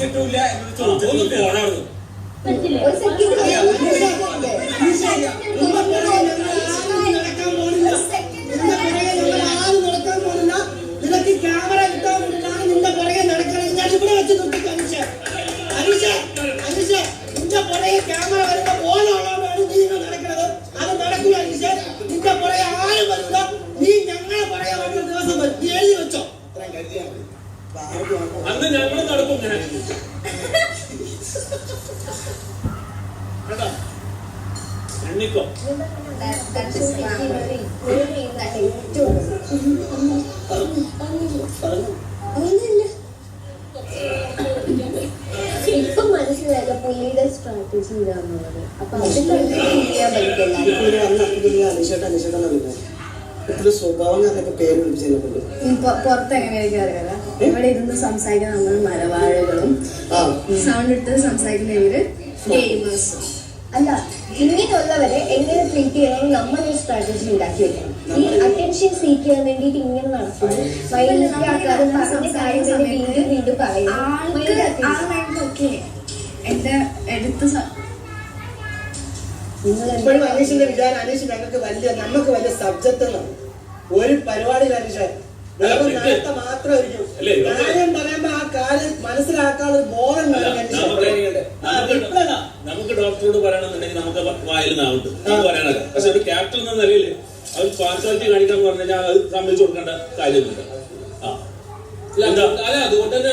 വിളിച്ചിട്ടില്ല എന്നോട് ചോദിച്ചിട്ടില്ല. അന്ന് ഞങ്ങൾ നടക്കും ഇങ്ങനെ. കേട്ടോ? എണ്ണിക്കോ. ഇപ്പൊ മനസ്സിലായില്ല പുള്ളിയുടെ സ്ട്രാറ്റജി ഇതാന്നുള്ളത്. അപ്പൊ അത് കണ്ടിന്യൂ ചെയ്യാൻ പറ്റില്ല. ഇത്ര സ്വഭാവം എന്നൊക്കെ പേര് വിളിച്ചതിനെ കൊണ്ട് പുറത്ത് എങ്ങനെയായിരിക്കും ഇവിടെ ഇരുന്ന് സംസാരിക്കുന്ന നമ്മൾ മലവാഴകളും ആ. സൗണ്ട് എടുത്ത് സംസാരിക്കുന്ന ഇവർ ഗെയിമേഴ്സും അല്ല ഇങ്ങനെയുള്ളവരെ എങ്ങനെ ട്രീറ്റ് ചെയ്യണം നമ്മൾ ഒരു സ്ട്രാറ്റജി ഉണ്ടാക്കി വെക്കണം. ഈ അറ്റൻഷൻ സീക്ക് ചെയ്യാൻ വേണ്ടിയിട്ട് ഇങ്ങനെ നടക്കുന്നു. മൈൻഡ് ആക്കാതെ പറഞ്ഞ കാര്യം വീണ്ടും വീണ്ടും പറയുന്നു. ആ ടൈമിൽ ഓക്കെ എന്റെ എടുത്ത് ഇപ്പോഴും അനീഷിന്റെ വിചാരം അനീഷ് ഞങ്ങൾക്ക് വലിയ നമുക്ക് വലിയ സബ്ജക്ട് എന്നാണ് ഒരു പരിപാടി വെറും നേരത്തെ? കാര്യം പറയുമ്പോ ആ കാര്യം മനസ്സിലാക്കാനുള്ള ബോധം നമുക്ക് ഡോക്ടറോട് പറയണമെന്നുണ്ടെങ്കിൽ നമുക്ക് വായിൽ നാവുണ്ട്. നമുക്ക് പറയാനല്ല. പക്ഷെ ഒരു ക്യാപ്റ്റൻ എന്ന നിലയിൽ അവർ പാർഷ്വാലിറ്റി കാണിക്കാൻ പറഞ്ഞു കഴിഞ്ഞാൽ അത് സമ്മതിച്ചു കൊടുക്കേണ്ട കാര്യമൊന്നുമില്ല. ആ. അല്ല, അതുകൊണ്ട് അല്ല,